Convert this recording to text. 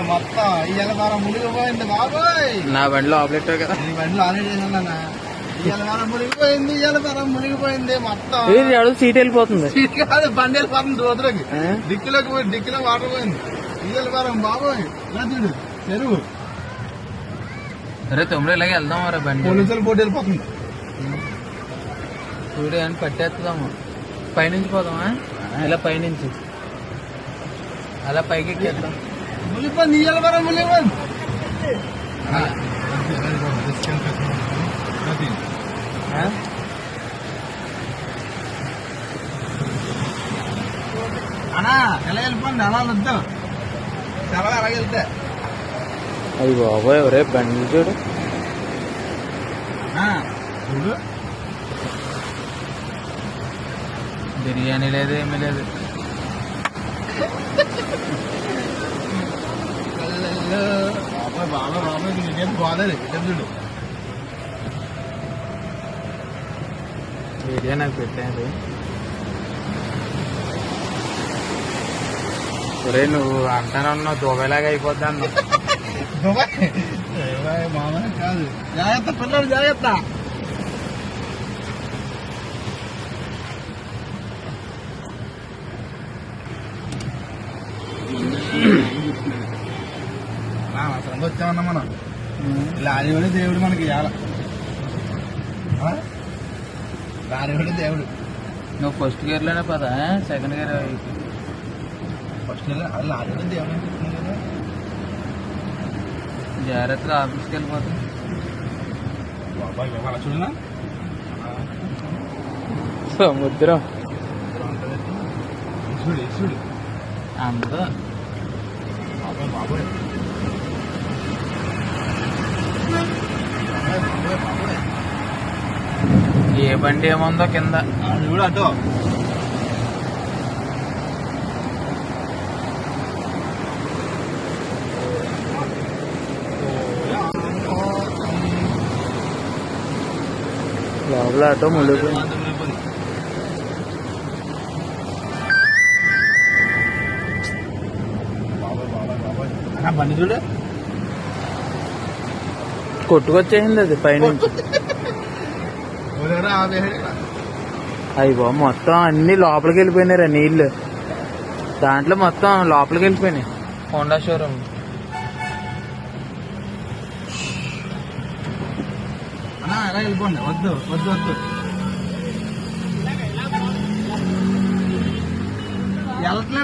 మొత్తం. ఇవాళ వారం మునిగిపోయింది బాబోయ్. నా బండిలో ఆపరేటర్ కదా. నీ బండిలో ఆల్రెడీ ఇవాళ వారం మునిగిపోయింది ఇవాళ వారం మునిగిపోయింది మొత్తం. సీట్ వెళ్ళిపోతుంది. సీట్ కాదు బండి వెళ్ళిపోతుంది రోజులకి ఆ? డిక్కిలోకి పోయి డిక్కిలో వాటర్ పోయింది. ఇవాళ వారం బాబోయ్. ఇలా చూడు చెరువు అరే తొమ్మిది ఇలాగే వెళ్దాం రా బండి. పోలీసులు పోటీ వెళ్ళిపోతుంది. చూడు అని పట్టేస్తాము పైనుంచి పోదామా? ఇలా పైనుంచి. అలా పైకి ఎక్కేద్దాం. మునిగిపోయింది ఇవాళ వారం మునిగిపోయింది ఆ? అన్నా ఎలా వెళ్ళిపోయింది అలా వద్దాం చాలా అలాగే వెళ్తే అయ్యి బాబోయ్ ఒరే బండి చూడు ఆ, చూడు బిర్యానీ లేదు ఏమీ లేదు బాబాయ్ బాబాయ్ ఇదేం గోదావరి ఇదేం చూడు వీడియో నాకు పెట్టాను ఒరే నువ్వు అంటానే ఉన్నావు దుబాయ్లాగా అయిపోద్ది అన్నావు దుబాయ్ మామూలు కాదు జాగ్రత్త పిల్లలు జాగ్రత్త వచ్చామన్నా మనం. లారీవాడే దేవుడు మనకి ఇవాళ లారీవాడే దేవుడు. నువ్వు ఫస్ట్ గేర్లోనే పదా సెకండ్ గేర్ ఫస్ట్ లారీవాడే దేవుడు అని చెప్తున్నాను కదా. జాగ్రత్తగా ఆఫీస్కి వెళ్ళిపోతాం. బాబాయ్ బాబా అలా చూడనా? సముద్రం. చూడు చూడు. అందరూ బాబాయ్ బాబాయ్ బాబాయ్ బాబాయ్ ఏ బండి ఏముందో కింద. అటో లోపల ఆటో ముళ్ళిపోయింది అన్నా బండి చూడు. కొట్టుకొచ్చేసింది అది పైనుంచి. అయ్యి బాబు మొత్తం అన్ని లోపలికి వెళ్ళిపోయినారా నీళ్ళు దాంట్లో మొత్తం లోపలికి వెళ్ళిపోయినాయి. హోండా షోరూమ్ వెళ్ళిపోండి. వద్దు వద్దు వద్దు. వెళ్ళట్లేదు